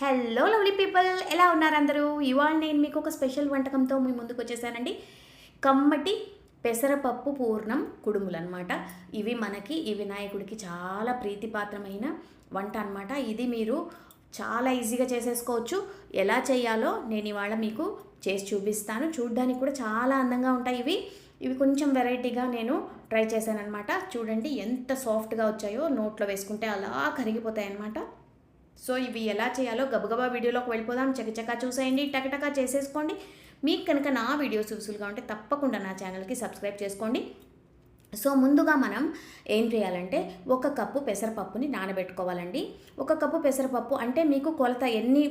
Hello lovely people ఎలా ఉన్నారు అందరూ? ఇవాళ నేను మీకు ఒక స్పెషల్ వంటకంతో మీ ముందుకు వచ్చేసానండి. కమ్మటి పెసరపప్పు పూర్ణం కుడుములు అనమాట ఇవి మనకి ఈ వినాయకుడికి చాలా ప్రీతిపాత్రమైన వంట అనమాట ఇది మీరు చాలా ఈజీగా చేసేసుకోవచ్చు. ఎలా చేయాలో నేను ఇవాళ మీకు చేసి చూపిస్తాను. చూడ్డానికి కూడా చాలా అందంగా ఉంటాయి ఇవి. ఇవి కొంచెం వెరైటీగా నేను ట్రై చేశాను అనమాట చూడండి ఎంత సాఫ్ట్గా వచ్చాయో నోట్లో వేసుకుంటే అలా కరిగిపోతాయి అనమాట సో ఇవి ఎలా చేయాలో గబగబా వీడియోలోకి వెళ్ళిపోదాం. చకచకా చూసేయండి టకటకా చేసేసుకోండి. మీకు కనుక నా వీడియోస్ యూస్ఫుల్గా ఉంటే తప్పకుండా నా ఛానల్కి సబ్స్క్రైబ్ చేసుకోండి. సో ముందుగా మనం ఏం చేయాలంటే ఒక కప్పు పెసరపప్పుని నానబెట్టుకోవాలండి. ఒక కప్పు పెసరపప్పు అంటే మీకు కొలత ఎన్ని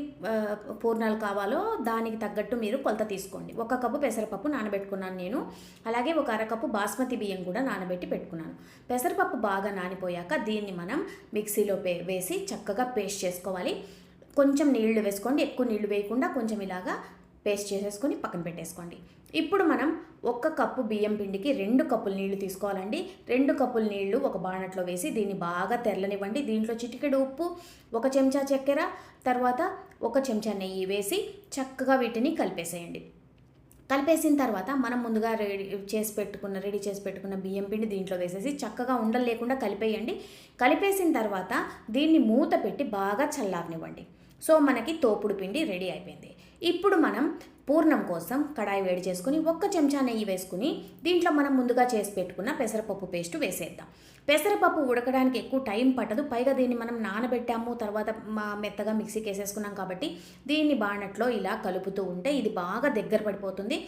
పూర్ణాలు కావాలో దానికి తగ్గట్టు మీరు కొలత తీసుకోండి. ఒక కప్పు పెసరపప్పు నానబెట్టుకున్నాను నేను. అలాగే ఒక అరకప్పు బాస్మతి బియ్యం కూడా నానబెట్టి పెట్టుకున్నాను. పెసరపప్పు బాగా నానిపోయాక దీన్ని మనం మిక్సీలో పే వేసి చక్కగా పేస్ట్ చేసుకోవాలి. కొంచెం నీళ్ళు వేసుకోండి. ఎక్కువ నీళ్ళు వేయకుండా కొంచెం ఇలాగా పేస్ట్ చేసేసుకొని పక్కన పెట్టేసుకోండి. ఇప్పుడు మనం ఒక్క కప్పు బియ్యం పిండికి రెండు కప్పుల నీళ్ళు తీసుకోవాలండి. రెండు కప్పుల నీళ్ళు ఒక బాణట్లో వేసి దీన్ని బాగా తెరలనివ్వండి. దీంట్లో చిటికెడు ఉప్పు ఒక చెంచా చక్కెర తర్వాత ఒక చెంచా నెయ్యి వేసి చక్కగా వీటిని కలిపేసేయండి. కలిపేసిన తర్వాత మనం ముందుగా రెడీ చేసి పెట్టుకున్న రెడీ చేసి పెట్టుకున్న బియ్యం పిండి దీంట్లో వేసేసి చక్కగా ఉండలు లేకుండా కలిపేయండి. కలిపేసిన తర్వాత దీన్ని మూత పెట్టి బాగా చల్లారనివ్వండి. సో మనకి తోపుడు పిండి రెడీ అయిపోయింది. ఇప్పుడు మనం పూర్ణం కోసం కడాయి వేడి చేసుకుని ఒక్క చెంచా నెయ్యి వేసుకుని దీంట్లో మనం ముందుగా చేసి పెట్టుకున్న పెసరపప్పు పేస్ట్ వేసేద్దాం. పెసరపప్పు ఉడకడానికి ఎక్కువ టైం పట్టదు. పైగా దీన్ని మనం నానబెట్టాము తర్వాత మా మెత్తగా మిక్సీకి వేసేసుకున్నాం కాబట్టి దీన్ని బాణట్లో ఇలా కలుపుతూ ఉంటే ఇది బాగా దగ్గర పడిపోతుంది.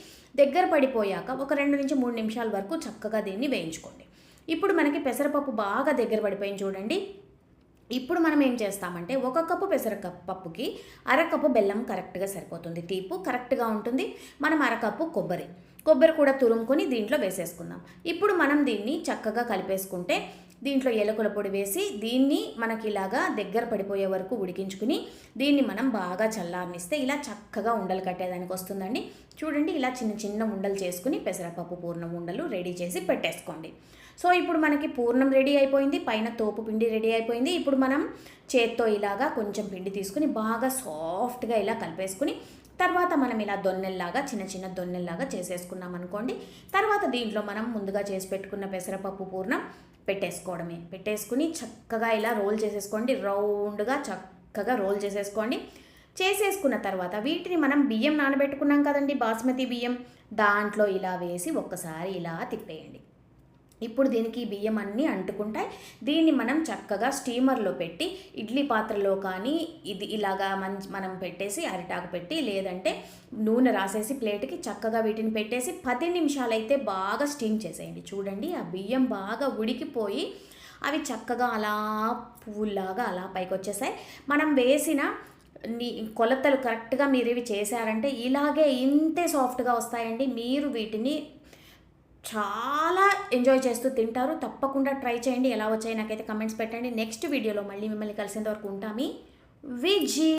దగ్గర పడిపోయాక ఒక రెండు నుంచి మూడు నిమిషాల వరకు చక్కగా దీన్ని వేయించుకోండి. ఇప్పుడు మనకి పెసరపప్పు బాగా దగ్గర పడిపోయింది చూడండి. ఇప్పుడు మనం ఏం చేస్తామంటే ఒక కప్పు పెసర పప్పుకి అరకప్పు బెల్లం కరెక్ట్గా సరిపోతుంది. తీపు కరెక్ట్గా ఉంటుంది. మనం అరకప్పు కొబ్బరి. కొబ్బరి కూడా తురుముకొని దీంట్లో వేసేసుకుందాం. ఇప్పుడు మనం దీన్ని చక్కగా కలిపేసుకుంటే దీంట్లో ఎలకల పొడి వేసి దీన్ని మనకి ఇలాగా దగ్గర పడిపోయే వరకు ఉడికించుకుని దీన్ని మనం బాగా చల్లారనిస్తే ఇలా చక్కగా ఉండలు కట్టేదానికి వస్తుందండి. చూడండి ఇలా చిన్న చిన్న ఉండలు చేసుకుని పెసరపప్పు పూర్ణం ఉండలు రెడీ చేసి పెట్టేసుకోండి. సో ఇప్పుడు మనకి పూర్ణం రెడీ అయిపోయింది పైన తోపు పిండి రెడీ అయిపోయింది. ఇప్పుడు మనం చేత్తో ఇలాగా కొంచెం పిండి తీసుకుని బాగా సాఫ్ట్గా ఇలా కలిపేసుకుని తర్వాత మనం ఇలా దొన్నెల్లాగా చిన్న చిన్న దొన్నెల్లాగా చేసేసుకున్నాం అనుకోండి. తర్వాత దీంట్లో మనం ముందుగా చేసి పెట్టుకున్న పెసరపప్పు పూర్ణం పెట్టేసుకోవడమే. పెట్టేసుకుని చక్కగా ఇలా రోల్ చేసేసుకోండి. రౌండ్గా చక్కగా రోల్ చేసేసుకోండి. చేసేసుకున్న తర్వాత వీటిని మనం బియ్యం నానబెట్టుకున్నాం కదండి బాస్మతి బియ్యం. దాంట్లో ఇలా వేసి ఒక్కసారి ఇలా తిప్పేయండి. ఇప్పుడు దీనికి ఈ బియ్యం అన్నీ అంటుకుంటాయి. దీన్ని మనం చక్కగా స్టీమర్లో పెట్టి ఇడ్లీ పాత్రలో కానీ ఇది ఇలాగా మంచి మనం పెట్టేసి అరిటాకు పెట్టి లేదంటే నూనె రాసేసి ప్లేట్కి చక్కగా వీటిని పెట్టేసి పది నిమిషాలైతే బాగా స్టీమ్ చేసేయండి. చూడండి ఆ బియ్యం బాగా ఉడికిపోయి అవి చక్కగా అలా పువ్వులాగా అలా పైకి వచ్చేసాయి మనం వేసిన నీ కొలతలు కరెక్ట్గా మీరు ఇవి చేశారంటే ఇలాగే ఇంతే సాఫ్ట్గా వస్తాయండి. మీరు వీటిని చాలా ఎంజాయ్ చేస్తూ తింటారు. తప్పకుండా ట్రై చేయండి. ఎలా వచ్చాయి నాకైతే కమెంట్స్ పెట్టండి. నెక్స్ట్ వీడియోలో మళ్ళీ మిమ్మల్ని కలిసేంత వరకు ఉంటామి విజీ.